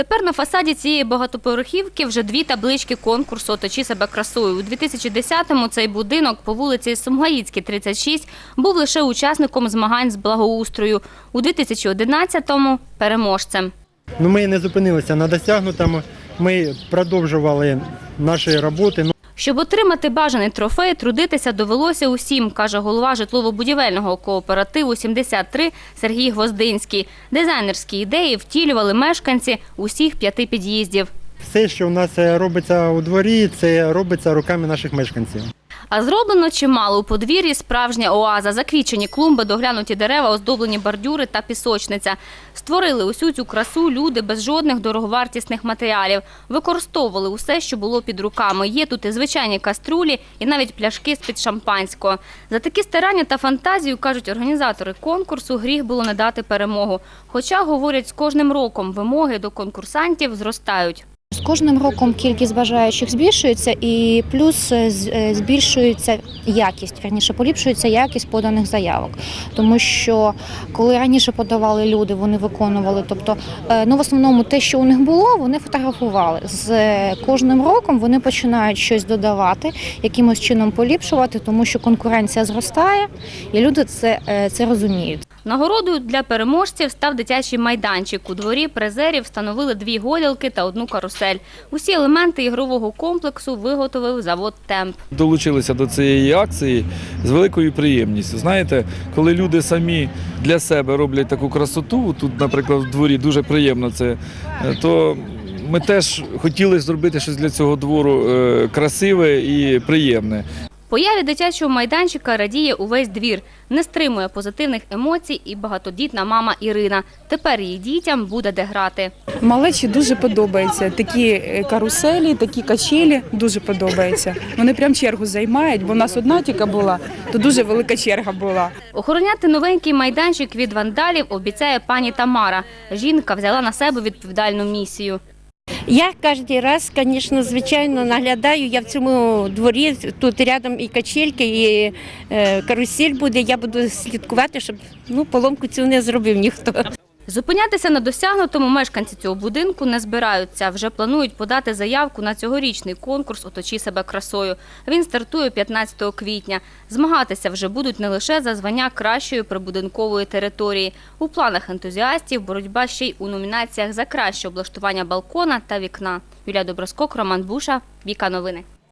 Тепер на фасаді цієї багатоповерхівки вже дві таблички конкурсу «Оточі себе красою». У 2010-му цей будинок по вулиці Сумгаїцькій, 36, був лише учасником змагань з благоустрою. У 2011-му – переможцем. Ну, ми не зупинилися на досягнутому. Ми продовжували наші роботи. Щоб отримати бажаний трофей, трудитися довелося усім, каже голова житлово-будівельного кооперативу 73 Сергій Гвоздинський. Дизайнерські ідеї втілювали мешканці усіх п'яти під'їздів. Все, що у нас е, робиться у дворі, це робиться руками наших мешканців. А зроблено чимало у подвір'ї справжня оаза. Заквічені клумби, доглянуті дерева, оздоблені бордюри та пісочниця. Створили усю цю красу люди без жодних дороговартісних матеріалів. Використовували усе, що було під руками. Є тут і звичайні каструлі, і навіть пляшки з-під шампанського. За такі старання та фантазію, кажуть організатори конкурсу, гріх було не дати перемогу. Хоча, говорять, з кожним роком вимоги до конкурсантів зростають. Кожним роком кількість бажаючих збільшується, і плюс е, е, збільшується якість, верніше поліпшується якість поданих заявок. Тому що коли раніше подавали люди, вони виконували, тобто е, ну в основному те, що у них було, вони фотографували. З кожним роком вони починають щось додавати, якимось чином поліпшувати, тому що конкуренція зростає, і люди це, це розуміють. Нагородою для переможців став дитячий майданчик. У дворі призерів встановили дві гойдалки та одну карусель. Усі елементи ігрового комплексу виготовив завод «Темп». долучилися до цієї акції з великою приємністю. Знаєте, коли люди самі для себе роблять таку красоту, тут, наприклад, в дворі дуже приємно це, е, то ми теж хотіли зробити щось для цього двору е, красиве і приємне. Появі дитячого майданчика радіє увесь двір. Не стримує позитивних емоцій і багатодітна мама Ірина. Тепер її дітям буде де грати. Малечі дуже подобається. Такі е, каруселі, такі качелі дуже подобаються. Вони прям чергу займають, бо в нас одна тільки була, то дуже велика черга була. Охороняти новенький майданчик від вандалів обіцяє пані Тамара. Жінка взяла на себе відповідальну місію. Я кожен раз, звісно, звичайно, наглядаю. Я в цьому дворі тут рядом і качельки, і е, карусель буде. Я буду слідкувати, щоб ну, поломку цю не зробив ніхто. Зупинятися на досягнутому мешканці цього будинку не збираються. Вже планують подати заявку на цьогорічний конкурс «Оточи себе красою». Він стартує 15 квітня. Змагатися вже будуть не лише за звання кращої прибудинкової території. У планах ентузіастів боротьба ще й у номінаціях за краще облаштування балкона та вікна. Юлія Доброскок, Роман Буша, Віка Новини.